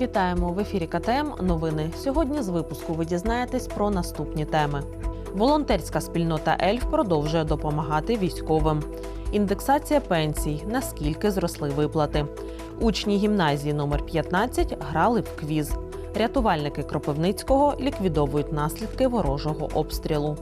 Вітаємо в ефірі КТМ. Новини. Сьогодні з випуску ви дізнаєтесь про наступні теми. Волонтерська спільнота Ельф продовжує допомагати військовим. Індексація пенсій. Наскільки зросли виплати. Учні гімназії номер 15 грали в квіз. Рятувальники Кропивницького ліквідовують наслідки ворожого обстрілу.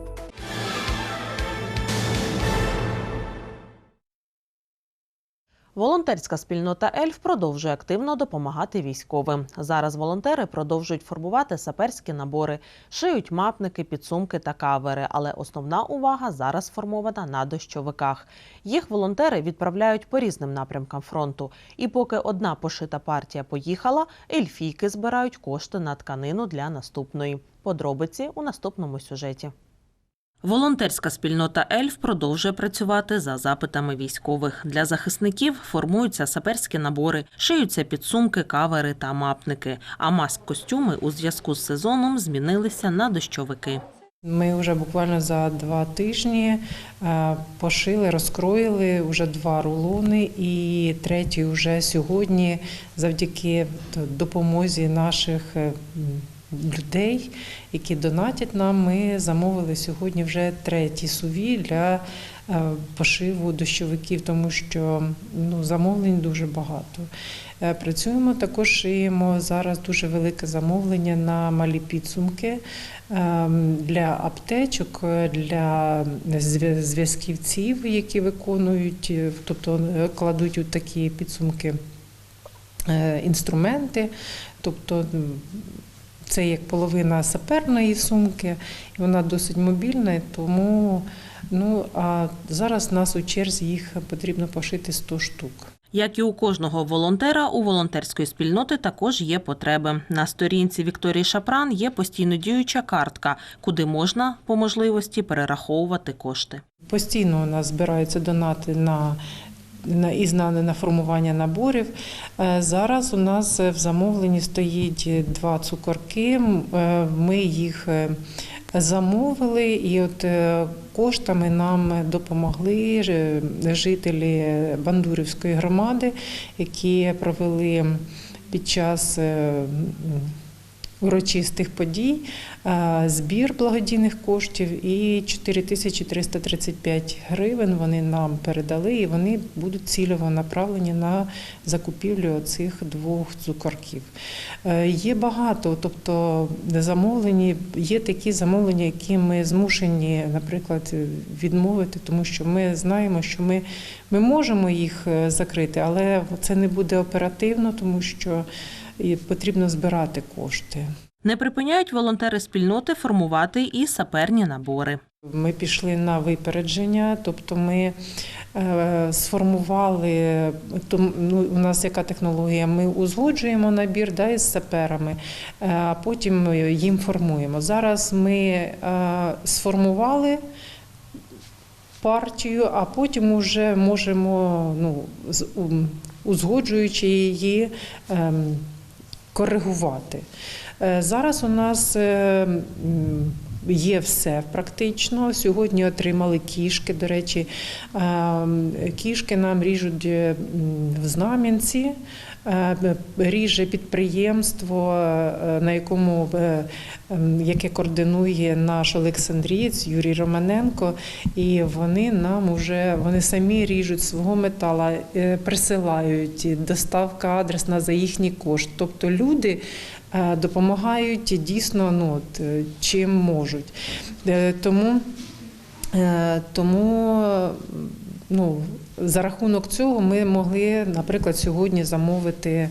Волонтерська спільнота Ельф продовжує активно допомагати військовим. Зараз волонтери продовжують формувати саперські набори, шиють мапники, підсумки та кавери. Але основна увага зараз сформована на дощовиках. Їх волонтери відправляють по різним напрямкам фронту. І поки одна пошита партія поїхала, ельфійки збирають кошти на тканину для наступної. Подробиці у наступному сюжеті. Волонтерська спільнота Ельф продовжує працювати за запитами військових. Для захисників формуються саперські набори, шиються підсумки, кавери та мапники. А маск-костюми у зв'язку з сезоном змінилися на дощовики. Ми вже буквально за два тижні е, пошили, розкроїли вже два рулони, і третій вже сьогодні, завдяки допомозі наших е, людей, які донатять нам, ми замовили сьогодні вже треті суві для е, пошиву дощовиків, тому що ну, замовлень дуже багато. Е, Працюємо також шиємо зараз дуже велике замовлення на малі підсумки ем, для аптечок, е, для зв'язківців, які виконують, тобто кладуть у такі підсумки інструменти, тобто. Це як половина саперної сумки, і вона досить мобільна, тому ну а зараз нас у черзі їх потрібно пошити 100 штук. Як і у кожного волонтера, у волонтерської спільноти також є потреби. На сторінці Вікторії Шапран є постійно діюча картка, куди можна по можливості перераховувати кошти. Постійно у нас збираються донати на, на і на, на формування наборів. Е, Зараз у нас в замовленні стоїть два цукорки. Е, Ми їх е, замовили, і от е, коштами нам допомогли жителі Бандурівської громади, які провели під час. Урочистих подій, е, збір благодійних коштів і 4335 гривень вони нам передали, і вони будуть цільово направлені на закупівлю цих двох цукорків. Е, Є багато, тобто замовлені, є такі замовлення, які ми змушені, наприклад, відмовити, тому що ми знаємо, що ми, ми можемо їх е, закрити, але це не буде оперативно, тому що і потрібно збирати кошти. Не припиняють волонтери спільноти формувати і саперні набори. Ми пішли на випередження, тобто ми е, сформували ну, у нас яка технологія? Ми узгоджуємо набір да, із саперами, е, а потім їм формуємо. Зараз ми е, сформували партію, а потім уже можемо, ну, узгоджуючи її, ем, коригувати. Е, Зараз у нас е, є все практично. Сьогодні отримали кішки. До речі, ем, кішки нам ріжуть е, в Знам'янці. Е, Ріже підприємство, е, на якому е, ем, яке координує наш Олександрієць Юрій Романенко, і вони нам уже вони самі ріжуть свого метала, присилають доставка адресна за їхній кошт. Тобто люди допомагають дійсно ну, от, чим можуть. Тому, тому ну, за рахунок цього ми могли, наприклад, сьогодні замовити е,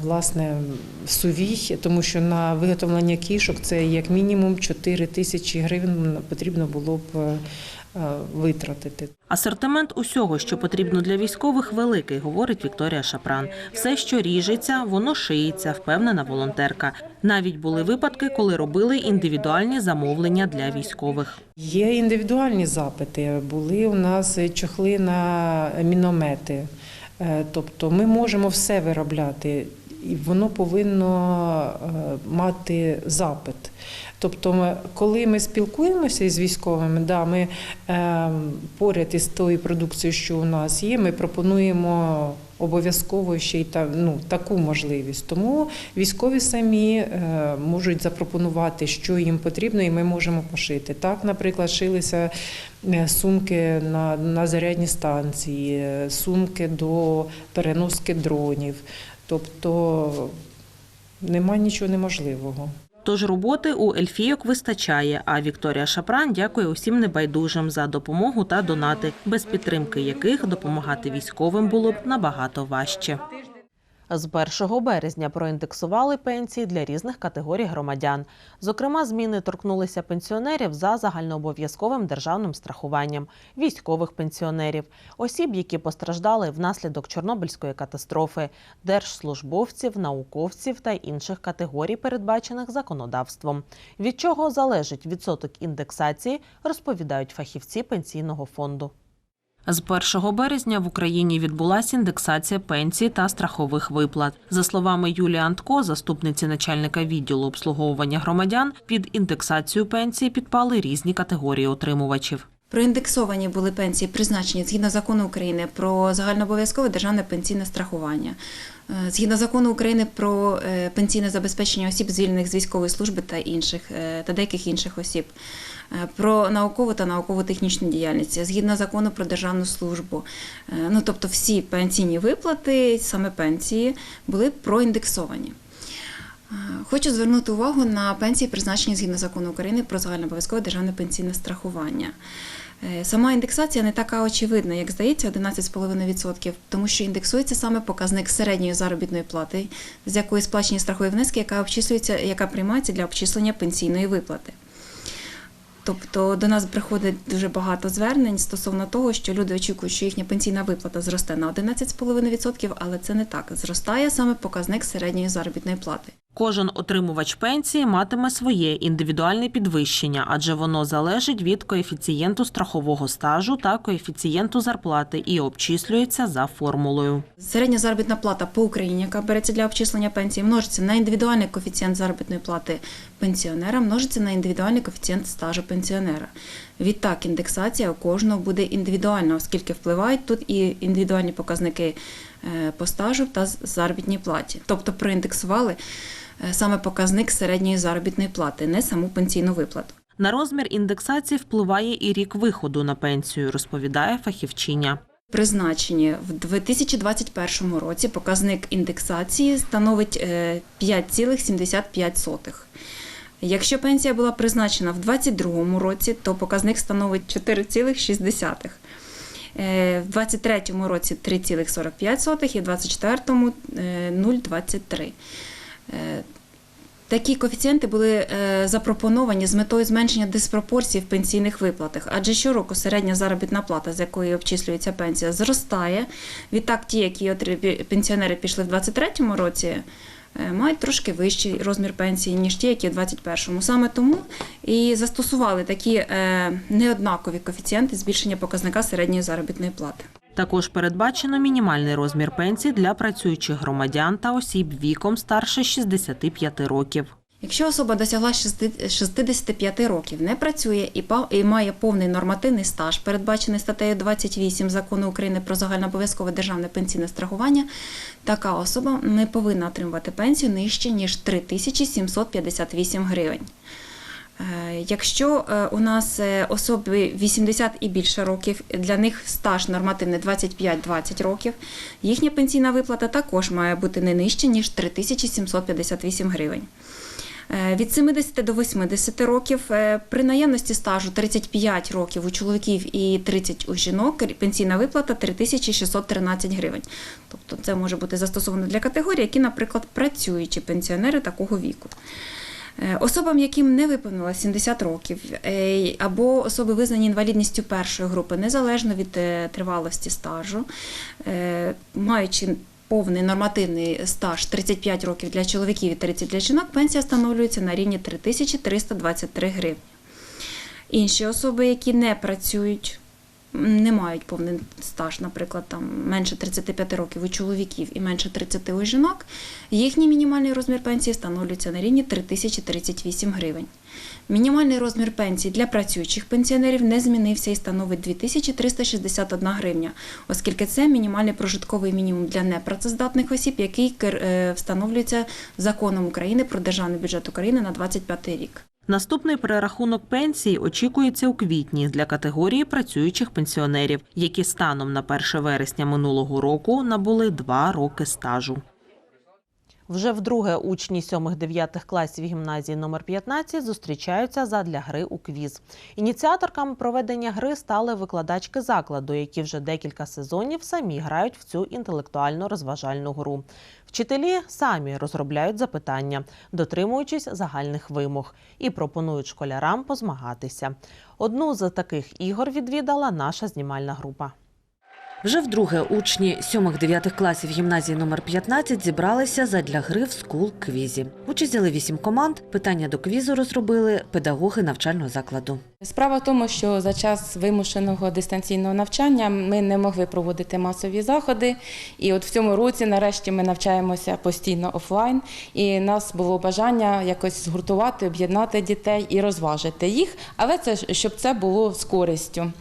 власне сувій, тому що на виготовлення кішок це як мінімум 4 тисячі гривень потрібно було б е, витратити. Асортимент усього, що потрібно для військових, великий, говорить Вікторія Шапран. Все, що ріжеться, воно шиється, впевнена волонтерка. Навіть були випадки, коли робили індивідуальні замовлення для військових. Є індивідуальні запити. Були у нас чохли на міномети. Е, Тобто ми можемо все виробляти, і воно повинно е, мати запит. Тобто, коли ми спілкуємося із військовими, да, ми е, поряд із тою продукцією, що у нас є, ми пропонуємо обов'язково ще й та, ну, таку можливість. Тому військові самі е, можуть запропонувати, що їм потрібно, і ми можемо пошити. Так, наприклад, шилися е, сумки на, на зарядні станції, е, сумки до переноски дронів. Тобто нема нічого неможливого. Тож роботи у ельфійок вистачає. А Вікторія Шапран дякує усім небайдужим за допомогу та донати, без підтримки яких допомагати військовим було б набагато важче. З 1 березня проіндексували пенсії для різних категорій громадян. Зокрема, зміни торкнулися пенсіонерів за загальнообов'язковим державним страхуванням, військових пенсіонерів, осіб, які постраждали внаслідок Чорнобильської катастрофи, держслужбовців, науковців та інших категорій, передбачених законодавством. Від чого залежить відсоток індексації, розповідають фахівці пенсійного фонду. З 1 березня в Україні відбулася індексація пенсій та страхових виплат. За словами Юлії Антко, заступниці начальника відділу обслуговування громадян, під індексацію пенсії підпали різні категорії отримувачів. Проіндексовані були пенсії, призначені згідно закону України про загальнообов'язкове державне пенсійне страхування, згідно закону України про е, пенсійне забезпечення осіб, звільнених з військової служби та інших е, та деяких інших осіб, е, про наукову та науково-технічну діяльність, згідно закону про державну службу. Е, Ну тобто всі пенсійні виплати, саме пенсії, були проіндексовані. Е, Хочу звернути увагу на пенсії, призначені згідно закону України про загальнообов'язкове державне пенсійне страхування. Е, Сама індексація не така очевидна, як здається, 11,5%, тому що індексується саме показник середньої заробітної плати, з якої сплачені страхові внески, яка обчислюється, яка приймається для обчислення пенсійної виплати. Тобто до нас приходить дуже багато звернень стосовно того, що люди очікують, що їхня пенсійна виплата зросте на 11,5%, але це не так. Зростає саме показник середньої заробітної плати. Кожен отримувач пенсії матиме своє індивідуальне підвищення, адже воно залежить від коефіцієнту страхового стажу та коефіцієнту зарплати і обчислюється за формулою. Середня заробітна плата по Україні, яка береться для обчислення пенсії, множиться на індивідуальний коефіцієнт заробітної плати пенсіонера, множиться на індивідуальний коефіцієнт стажу пенсіонера. Відтак, індексація у кожного буде індивідуальна, оскільки впливають тут і індивідуальні показники е, по стажу та заробітній платі. Тобто проіндексували е, саме показник середньої заробітної плати, не саму пенсійну виплату. На розмір індексації впливає і рік виходу на пенсію, розповідає фахівчиня. Призначені в 2021 році показник індексації становить е, 5,75. Якщо пенсія була призначена в 2022 році, то показник становить 4,6. Е, В 2023 році 3,45 і в 2024 е, 0,23. Е, Такі коефіцієнти були е, запропоновані з метою зменшення диспропорцій в пенсійних виплатах, адже щороку середня заробітна плата, з якої обчислюється пенсія, зростає. Відтак, ті, які пенсіонери пішли в 2023 році, е, мають трошки вищий розмір пенсії, ніж ті, які в 2021. Саме тому і застосували такі е, неоднакові коефіцієнти збільшення показника середньої заробітної плати. Також передбачено мінімальний розмір пенсії для працюючих громадян та осіб віком старше 65 років. Якщо особа досягла 65 років, не працює і має повний нормативний стаж, передбачений статтею 28 закону України про загальнообов'язкове державне пенсійне страхування, така особа не повинна отримувати пенсію нижче ніж 3758 гривень. Е, Якщо е, у нас е, особи 80 і більше років, для них стаж нормативний 25-20 років, їхня пенсійна виплата також має бути не нижче, ніж 3758 гривень. Е, Від 70 до 80 років е, при наявності стажу 35 років у чоловіків і 30 у жінок пенсійна виплата 3613 гривень. Тобто це може бути застосовано для категорій, які, наприклад, працюючі пенсіонери такого віку. Е, Особам, яким не виповнилось 70 років, або особи визнані інвалідністю першої групи, незалежно від тривалості стажу, маючи повний нормативний стаж 35 років для чоловіків і 30 для жінок, пенсія встановлюється на рівні 3323 гривні. Інші особи, які не працюють, не мають повний стаж, наприклад, там менше 35 років у чоловіків і менше 30 у жінок, їхній мінімальний розмір пенсії встановлюється на рівні 3038 гривень. Мінімальний розмір пенсії для працюючих пенсіонерів не змінився і становить 2361 гривня, оскільки це мінімальний прожитковий мінімум для непрацездатних осіб, який е, встановлюється законом України про державний бюджет України на 2025 рік. Наступний перерахунок пенсії очікується у квітні для категорії працюючих пенсіонерів, які станом на 1 вересня минулого року набули два роки стажу. Вже вдруге учні 7-9 класів гімназії номер 15 зустрічаються задля гри у квіз. Ініціаторками проведення гри стали викладачки закладу, які вже декілька сезонів самі грають в цю інтелектуально-розважальну гру. Вчителі самі розробляють запитання, дотримуючись загальних вимог, і пропонують школярам позмагатися. Одну з таких ігор відвідала наша знімальна група. Вже вдруге учні 7-9 класів гімназії номер 15 зібралися задля гри в скул-квізі. Участь взяли 8 команд. Питання до квізу розробили педагоги навчального закладу. Справа в тому, що за час вимушеного дистанційного навчання ми не могли проводити масові заходи. І от в цьому році, нарешті, ми навчаємося постійно офлайн. І нас було бажання якось згуртувати, об'єднати дітей і розважити їх, але це щоб це було з користю.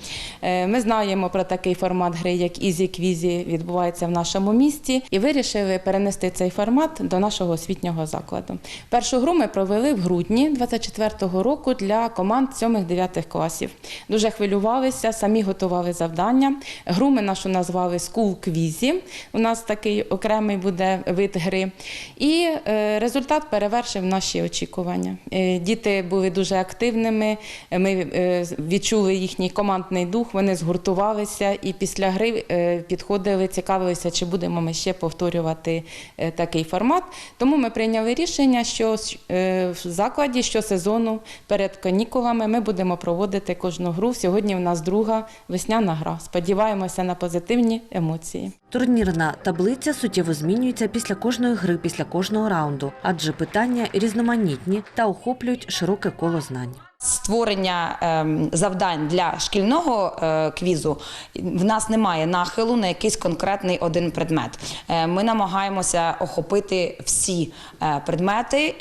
Е, Ми знаємо про такий формат гри, як Ізі Квізі, відбувається в нашому місті, і вирішили перенести цей формат до нашого освітнього закладу. Першу гру ми провели в грудні 24-го року для команд 7-9 класів. Дуже хвилювалися, самі готували завдання. Гру ми нашу назвали School Квізі. У нас такий окремий буде вид гри. І е, результат перевершив наші очікування. Е, Діти були дуже активними. Ми е, відчули їхній командний дух. Вони згуртувалися і після гри е, підходили, цікавилися, чи будемо ми ще повторювати е, такий формат. Тому ми прийняли рішення, що е, в закладі щосезону перед канікулами ми будемо проводити кожну гру. Сьогодні в нас друга весняна гра. Сподіваємося на позитивні емоції. Турнірна таблиця суттєво змінюється після кожної гри, після кожного раунду, адже питання різноманітні та охоплюють широке коло знань. Створення ем, завдань для шкільного е, квізу в нас немає нахилу на якийсь конкретний один предмет. Е, ми намагаємося охопити всі е, предмети,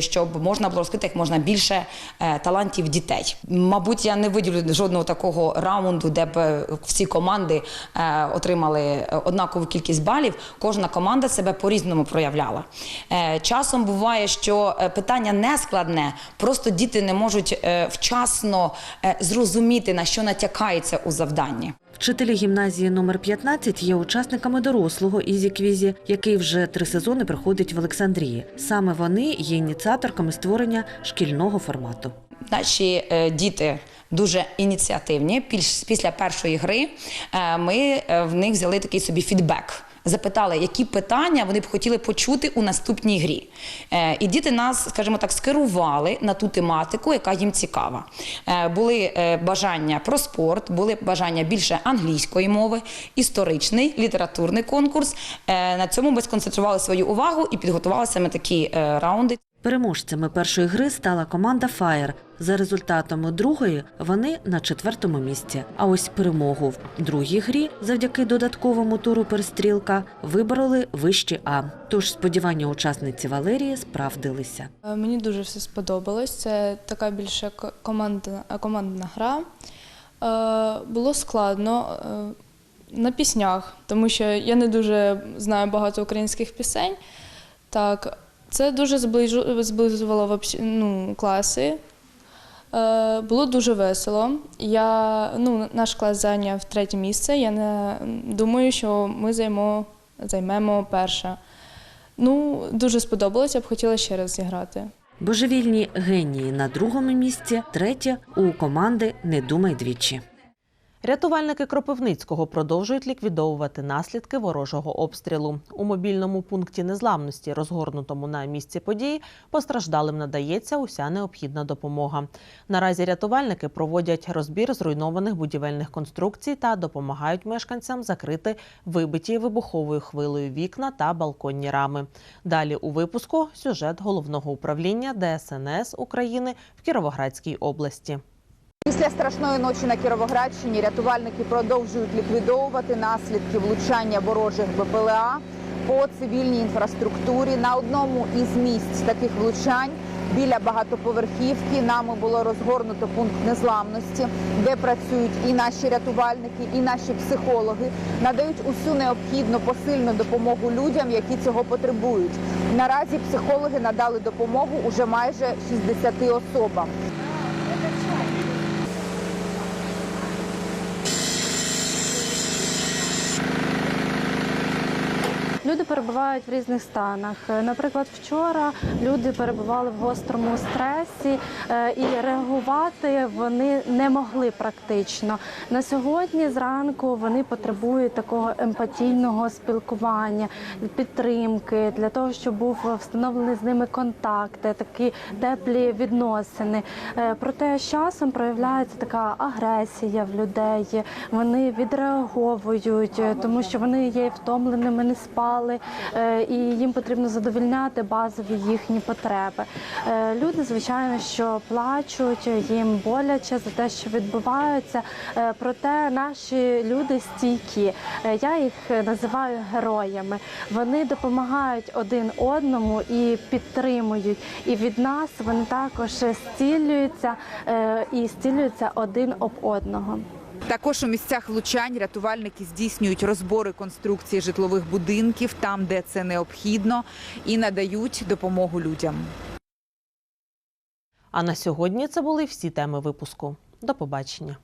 щоб можна було розкрити як можна більше талантів дітей. Мабуть, я не виділю жодного такого раунду, де б всі команди отримали однакову кількість балів. Кожна команда себе по-різному проявляла. Е, часом буває, що питання не складне, просто діти не можуть вчасно е, зрозуміти, на що натякається у завданні. Вчителі гімназії номер 15 є учасниками дорослого ізі квізі, який вже три сезони проходить в Олександрії. Саме вони є ініціаторками створення шкільного формату. Наші е, діти дуже ініціативні. Після першої гри е, ми е, в них взяли такий собі фідбек. Запитали, які питання вони б хотіли почути у наступній грі. Е, і діти нас, скажімо так, скерували на ту тематику, яка їм цікава. Е, були е, бажання про спорт, були бажання більше англійської мови, історичний, літературний конкурс. На цьому ми сконцентрували свою увагу і підготували саме такі раунди. Переможцями першої гри стала команда Фаєр. За результатами другої вони на четвертому місці. А ось перемогу в другій грі, завдяки додатковому туру перестрілка, вибороли вищі А. Тож сподівання учасниці Валерії справдилися. Е, Мені дуже все сподобалось. Це така більше командна, е, командна гра. Е, Було складно на піснях, тому що я не дуже знаю багато українських пісень. Так, це дуже зближу- зближувало ну, класи. Е, Було дуже весело. Я, ну, наш клас зайняв третє місце. Я не думаю, що ми займо, займемо перше. Ну, дуже сподобалося, б хотіла ще раз зіграти. Божевільні генії на другому місці, третє у команди Не думай двічі. Рятувальники Кропивницького продовжують ліквідовувати наслідки ворожого обстрілу. У мобільному пункті незламності, розгорнутому на місці події, постраждалим надається уся необхідна допомога. Наразі рятувальники проводять розбір зруйнованих будівельних конструкцій та допомагають мешканцям закрити вибиті вибуховою хвилею вікна та балконні рами. Далі у випуску сюжет головного управління ДСНС України в Кіровоградській області. Після страшної ночі на Кіровоградщині рятувальники продовжують ліквідовувати наслідки влучання ворожих БПЛА по цивільній інфраструктурі. На одному із місць таких влучань біля багатоповерхівки нами було розгорнуто пункт незламності, де працюють і наші рятувальники, і наші психологи, надають усю необхідну посильну допомогу людям, які цього потребують. Наразі психологи надали допомогу уже майже 60 особам. Люди перебувають в різних станах. Е, Наприклад, вчора люди перебували в гострому стресі е, і реагувати вони не могли практично. На сьогодні зранку вони потребують такого емпатійного спілкування, підтримки для того, щоб був встановлений з ними контакт, такі теплі відносини. Е, Проте з часом проявляється така агресія в людей. Вони відреаговують, е, тому що вони є втомленими, не спали, е, і їм потрібно задовільняти базові їхні потреби. Е, Люди, звичайно, що плачуть, їм боляче за те, що відбувається. Е, Проте наші люди стійкі. Я їх називаю героями. Вони допомагають один одному і підтримують. І від нас вони також зцілюються е, і зцілюються один об одного. Також у місцях влучань рятувальники здійснюють розбори конструкції житлових будинків там, де це необхідно, і надають допомогу людям. А на сьогодні це були всі теми випуску. До побачення.